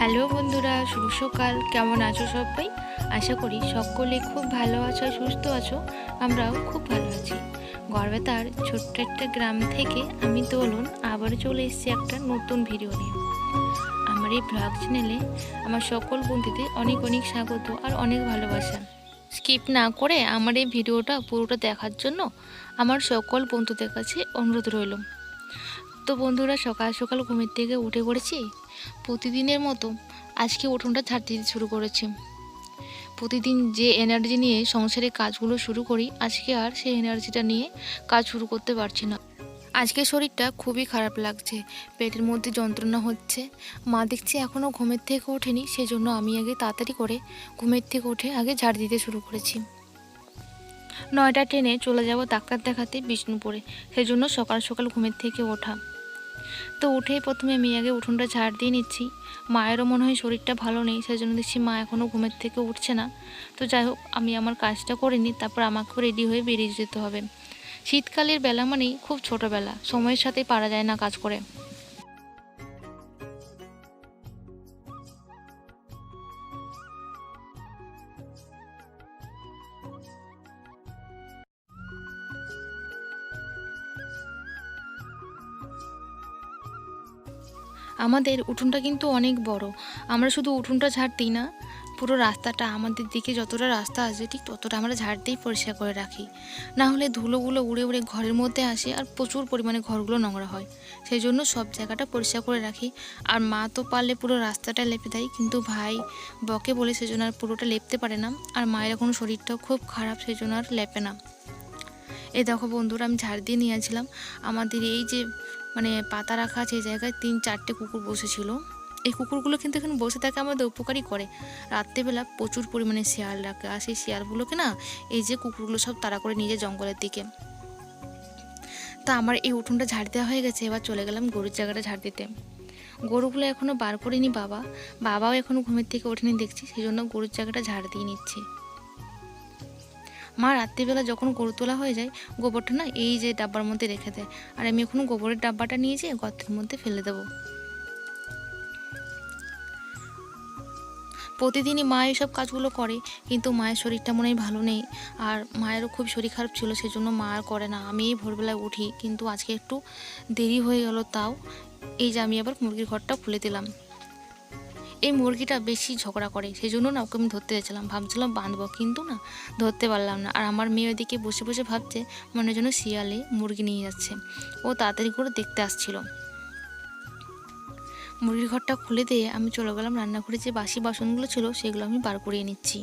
Hello বন্ধুরা, শুভ সকাল। কেমন আছো সবাই? আশা করি সকলে খুব ভালো আছো সুস্থ আছো। আমরাও খুব ভালো আছি। গড়বেতার ছোট্ট একটা গ্রাম থেকে আমি দোলন আবার চলে এসেছি একটা নতুন ভিডিও নিয়ে। আমার এই ব্লগ চ্যানেলে আমার সকল বন্ধুদের অনেক অনেক স্বাগত আর অনেক ভালোবাসা। স্কিপ না করে আমার এই ভিডিওটা পুরোটা দেখার জন্য আমার সকল বন্ধুদের কাছে অনুরোধ রইল। তো বন্ধুরা, সকাল সকাল ঘুমের থেকে উঠে পড়েছি। প্রতিদিনের মতো আজকে উঠোনটা ঝাড়তে দিতে শুরু করেছি। প্রতিদিন যে এনার্জি নিয়ে সংসারে কাজগুলো শুরু করি, আজকে আর সেই এনার্জিটা নিয়ে কাজ শুরু করতে পারছি না। আজকে শরীরটা খুবই খারাপ লাগছে, পেটের মধ্যে যন্ত্রণা হচ্ছে। মা দেখছি এখনও ঘুমের থেকে ওঠেনি, সেজন্য আমি আগে তাড়াতাড়ি করে ঘুমের থেকে উঠে আগে ঝাড় দিতে শুরু করেছি। নয়টা ট্রেনে চলে যাব ডাক্তার দেখাতে বিষ্ণুপুরে, সেজন্য সকাল সকাল ঘুমের থেকে ওঠা। তো উঠেই প্রথমে আমি আগে উঠোনটা ঝাড় দিয়ে নিচ্ছি। মায়েরও মনে হয় শরীরটা ভালো নেই সেই জন্য দেখছি মা এখনও ঘুমের থেকে উঠছে না। তো যাই হোক, আমি আমার কাজটা করে নিই, তারপর আমাকেও রেডি হয়ে বেরিয়ে যেতে হবে। শীতকালের বেলা মানেই খুব ছোটোবেলা, সময়ের সাথে পারা যায় না কাজ করে। আমাদের উঠোনটা কিন্তু অনেক বড়। আমরা শুধু উঠোনটা ঝাড় দিই না, পুরো রাস্তাটা আমাদের দিকে যতটা রাস্তা আছে, ঠিক ততটা আমরা ঝাড় দিয়েই পরিষ্কার করে রাখি। না হলে ধুলোগুলো উড়ে উড়ে ঘরের মধ্যে আসে আর প্রচুর পরিমাণে ঘরগুলো নোংরা হয়। সেই জন্য সব জায়গাটা পরিষ্কার করে রাখি। আর মা তো পারলে পুরো রাস্তাটা লেপে দেয়, কিন্তু ভাই বকে বলে সেজন্য আর পুরোটা লেপতে পারে না। আর মায়ের এখন শরীরটাও খুব খারাপ, সেই জন্য আর লেপে না। এই দেখো বন্ধুরা, আমি ঝাড় দিয়ে নিয়েছিলাম আমাদের এই যে মানে পাতা রাখা আছে এই জায়গায়, তিন চারটে কুকুর বসেছিল। এই কুকুরগুলো কিন্তু এখানে বসে থাকে আমাদের উপকারই করে। রাত্রেবেলা প্রচুর পরিমাণে শিয়াল ডাকে আর সেই শিয়ালগুলোকে না, এই যে কুকুরগুলো সব তাড়া করে নিয়ে যায় জঙ্গলের দিকে। তা আমার এই উঠোনটা ঝাড় দেওয়া হয়ে গেছে, এবার চলে গেলাম গরুর জায়গাটা ঝাড় দিতে। গরুগুলো এখনও বার করিনি বাবা। বাবাও এখনও ঘুমের থেকে ওঠেনি দেখছি, সেই জন্য গরুর জায়গাটা ঝাড় দিয়ে নিচ্ছি। মা রাত্রিবেলা যখন গরু তোলা হয়ে যায়, গোবরটা না এই যে ডাব্বার মধ্যে রেখে দেয়। আর আমি এখন গোবরের ডাব্বাটা নিয়ে যেয়ে গর্তের মধ্যে ফেলে দেবো। প্রতিদিনই মা এইসব কাজগুলো করে, কিন্তু মায়ের শরীরটা মনে হয় ভালো নেই। আর মায়েরও খুব শরীর খারাপ ছিল, সেজন্য মা আর করে না। আমি এই ভোরবেলায় উঠি, কিন্তু আজকে একটু দেরি হয়ে গেল তাও। এই যে আমি আবার মুরগির ঘরটা খুলে দিলাম। এই মুরগিটা বেশি ঝগড়া করে সেই জন্য না ওকে আমি ধরতে যাচ্ছিলাম। ভাবছিলাম বাঁধবো, কিন্তু না, ধরতে পারলাম না। আর আমার মেয়ে ওদিকে বসে বসে ভাবছে, মনে যেন শিয়ালে মুরগি নিয়ে যাচ্ছে। ও তাড়াতাড়ি করে দেখতে আসছিল। মুরগির ঘরটা খুলে দিয়ে আমি চলে গেলাম রান্নাঘরে যে বাসি বাসনগুলো ছিল, সেগুলো আমি বার করিয়ে নিচ্ছি।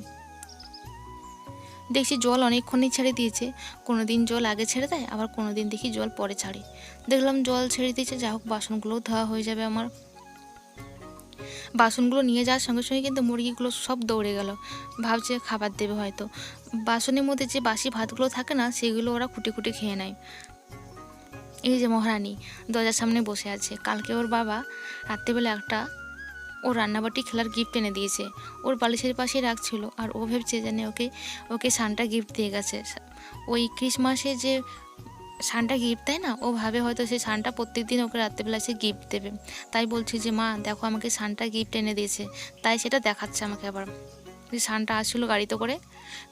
দেখছি জল অনেকক্ষণই ছেড়ে দিয়েছে। কোনো দিন জল আগে ছেড়ে দেয়, আবার কোনো দিন দেখি জল পরে ছাড়ে। দেখলাম জল ছেড়ে দিয়েছে যা হোক বাসনগুলোও ধোয়া হয়ে যাবে আমার। বাসনগুলো নিয়ে যাওয়ার সঙ্গে সঙ্গে কিন্তু মুরগিগুলো সব দৌড়ে গেল। ভাবছে খাবার দেবে হয়তো। বাসনের মধ্যে যে বাসি ভাতগুলো থাকে না, সেগুলো ওরা খুঁটে খুঁটে খেয়ে নেয়। এই যে মহারানী, দরজার সামনে বসে আছে। কালকে ওর বাবা রাত্রেবেলা একটা ও রান্নাবাটি খেলার গিফট এনে দিয়েছে। ওর বালিশের পাশেই রাখছিল। আর ও ভেবছে জানে ওকে ওকে সানটা গিফট দিয়ে গেছে। ওই ক্রিসমাসে যে সানটা গিফট দেয় না? ও ভাবে হয়তো সেই সানটা প্রত্যেক দিন ওকে রাত্রেবেলা সে গিফট দেবে। তাই বলছি যে, মা, দেখো আমাকে সানটা গিফট এনে দিয়েছে। তাই সেটা দেখাচ্ছে আমাকে আবার। সানটা আসছিল গাড়িতে করে,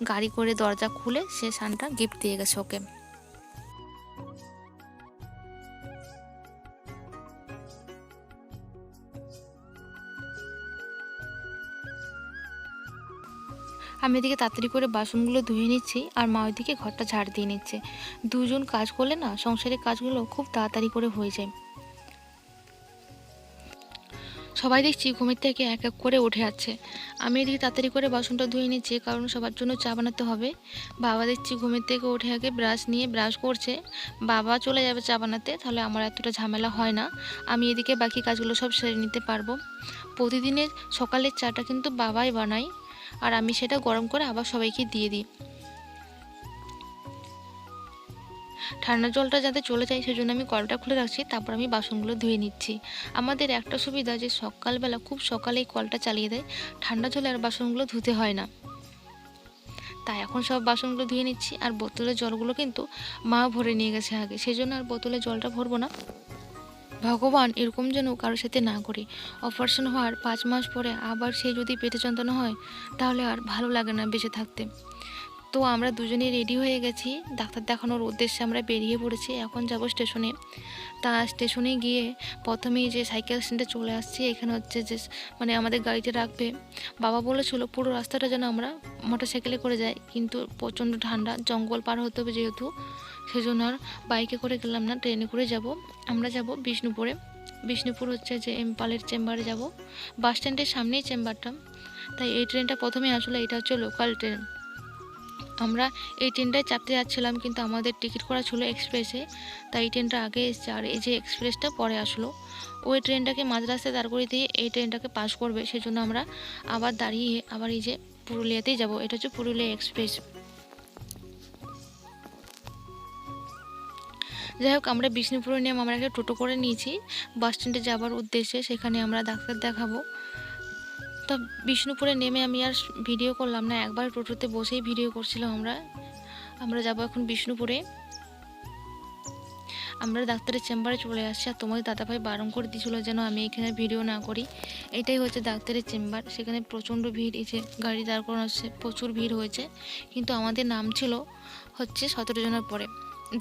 গাড়ি করে দরজা খুলে সে সানটা গিফট দিয়ে গেছে ওকে। আমি এদিকে তাড়াতাড়ি করে বাসনগুলো ধুয়ে নিচ্ছি আর মা ওইদিকে ঘরটা ঝাড় দিয়ে নিচ্ছে। দুজন কাজ করলে না সংসারের কাজগুলো খুব তাড়াতাড়ি করে হয়ে যায়। সবাই দেখছি ঘুমের থেকে এক এক করে উঠে আছে। আমি এদিকে তাড়াতাড়ি করে বাসনটা ধুয়ে নিচ্ছি কারণ সবার জন্য চা বানাতে হবে। বাবা দেখছি ঘুমের থেকে উঠে আগে ব্রাশ নিয়ে ব্রাশ করছে। বাবা চলে যাবে চা বানাতে, তাহলে আমার এতটা ঝামেলা হয় না। আমি এদিকে বাকি কাজগুলো সব সেরে নিতে পারব। প্রতিদিনের সকালের চাটা কিন্তু বাবাই বানায়। আর আমি সেটা গরম করে আবার সবাইকে দিয়ে দিই। ঠান্ডা জলটা যাতে চলে যায় সেজন্য আমি কলটা খুলে রাখছি, তারপর আমি বাসনগুলো ধুয়ে নিচ্ছি। আমাদের একটা সুবিধা যে সকালবেলা, খুব সকালেই কলটা চালিয়ে দেয়, ঠান্ডা জলে আর বাসনগুলো ধুতে হয় না। তাই এখন সব বাসনগুলো ধুয়ে নিচ্ছি, আর বোতলের জলগুলো কিন্তু মা ভরে নিয়ে গেছে আগে সেই জন্য আর বোতলে জলটা ভরবো না। ভগবান এরকম যেন কারোর সাথে না করে। অপারেশন হওয়ার পাঁচ মাস পরে আবার সে যদি পেটে যন্ত্রণা হয়, তাহলে আর ভালো লাগে না বেঁচে থাকতে। তো আমরা দুজনেই রেডি হয়ে গেছি। ডাক্তার দেখানোর উদ্দেশ্যে আমরা বেরিয়ে পড়েছি। এখন যাব স্টেশনে। তা স্টেশনে গিয়ে প্রথমেই যে সাইকেল স্ট্যান্ডে চলে আসছি, এখানে হচ্ছে যে মানে আমাদের গাড়িতে রাখবে। বাবা বলেছিল পুরো রাস্তাটা যেন আমরা মোটর সাইকেলে করে যাই, কিন্তু প্রচণ্ড ঠান্ডা, জঙ্গল পার হতে হবে যেহেতু। সেজন্য আর বাইকে করে গেলাম না ট্রেনে করে যাব। আমরা যাব বিষ্ণুপুরে। বিষ্ণুপুর হচ্ছে যে এমপালের চেম্বারে যাব। বাস স্ট্যান্ডের সামনেই চেম্বারটা তাই এই ট্রেনটা প্রথমে আসলে এটা হচ্ছে লোকাল ট্রেন আমরা এই ট্রেনটায় চাপতে যাচ্ছিলাম, কিন্তু আমাদের টিকিট করা ছিল এক্সপ্রেসে, তাই এই ট্রেনটা আগে এসছে। আর এই যে এক্সপ্রেসটা পরে আসলো, ওই ট্রেনটাকে মাঝ রাস্তায় দাঁড় করে দিয়ে এই ট্রেনটাকে পাস করবে, সেজন্য আমরা আবার দাঁড়িয়ে, আবার এই যে পুরুলিয়াতেই যাব। এটা হচ্ছে পুরুলিয়া এক্সপ্রেস। যাই হোক, আমরা বিষ্ণুপুরে নিয়ে আমরা একটা টোটো করে নিয়েছি। বাস স্ট্যান্ডে যাবার উদ্দেশ্যে সেখানে আমরা ডাক্তার দেখাবো। তো বিষ্ণুপুরে নেমে আমি আর ভিডিও করলাম না, একবার টোটোতে বসেই ভিডিও করছিলাম আমরা। আমরা যাব এখন বিষ্ণুপুরে। আমরা ডাক্তারের চেম্বারে চলে আসছি আর তোমাদের দাদাভাই বারণ করে দিয়েছিল যেন আমি এখানে ভিডিও না করি। এটাই হচ্ছে ডাক্তারের চেম্বার, সেখানে প্রচণ্ড ভিড় যে গাড়ি দাঁড় করানো হচ্ছে প্রচুর ভিড় হয়েছে। কিন্তু আমাদের নাম ছিল হচ্ছে সতেরো জনের পরে।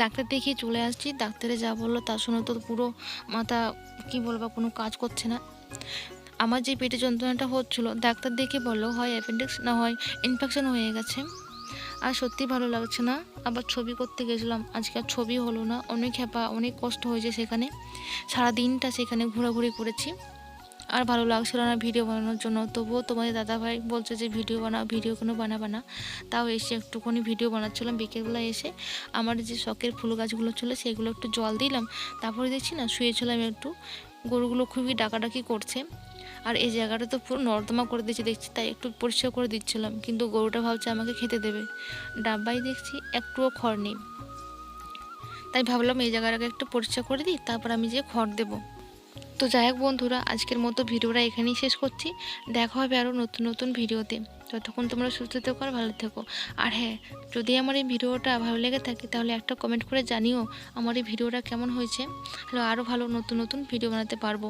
ডাক্তার দেখিয়ে চলে আসছি, ডাক্তারে যা বলল তা শুনে তো পুরো মাথা, কি বলব, কোনো কাজ করছে না। আমার যে পেটে যন্ত্রণাটা হচ্ছিল, ডাক্তার দেখে বলল, হয় অ্যাপেন্ডিক্স না হয় ইনফেকশন হয়ে গেছে। আর সত্যি ভালো লাগছে না। আবার ছবি করতে গেছিলাম। আজকে আর ছবি হলো না। অনেক হ্যাপা অনেক কষ্ট হয়েছে সেখানে। সারা দিনটা সেখানে ঘোরাঘুরি করেছি। আর ভালো লাগছিল না ভিডিও বানানোর জন্য। তবুও তোমাদের দাদাভাই বলছে যে, ভিডিও বানাও, ভিডিও কোনো বানাবা না। তাও এসে একটুখানি ভিডিও বানাচ্ছিলাম। বিকেলবেলা এসে আমার যে শখের ফুল গাছগুলো ছিল, সেগুলো একটু জল দিলাম। তারপরে দেখছি না, শুয়েছিলাম একটু। গরুগুলো খুবই ডাকাডাকি করছে। আর এই জায়গাটা তো পুরো নর্দমা করে দিয়েছে, দেখছি তাই একটু পরিষ্কার করে দিচ্ছিলাম। কিন্তু গরুটা ভাবছে আমাকে খেতে দেবে। ডাব্বাই দেখছি একটুও খড় নেই। তাই ভাবলাম এই জায়গাটাকে একটু পরিষ্কার করে দিই, তারপর আমি যে খড় দেবো। তো যাই হোক বন্ধুরা, আজকের মতো ভিডিওটা এখানেই শেষ করছি। দেখা হবে আরও নতুন নতুন ভিডিওতে। ততক্ষণ তোমরা সুস্থ থেকো আর ভালো থেকো। আর হ্যাঁ যদি আমার এই ভিডিওটা ভালো লেগে থাকে, তাহলে একটা কমেন্ট করে জানিও আমার এই ভিডিওটা কেমন হয়েছে। তাহলে আরও ভালো নতুন নতুন ভিডিও বানাতে পারব।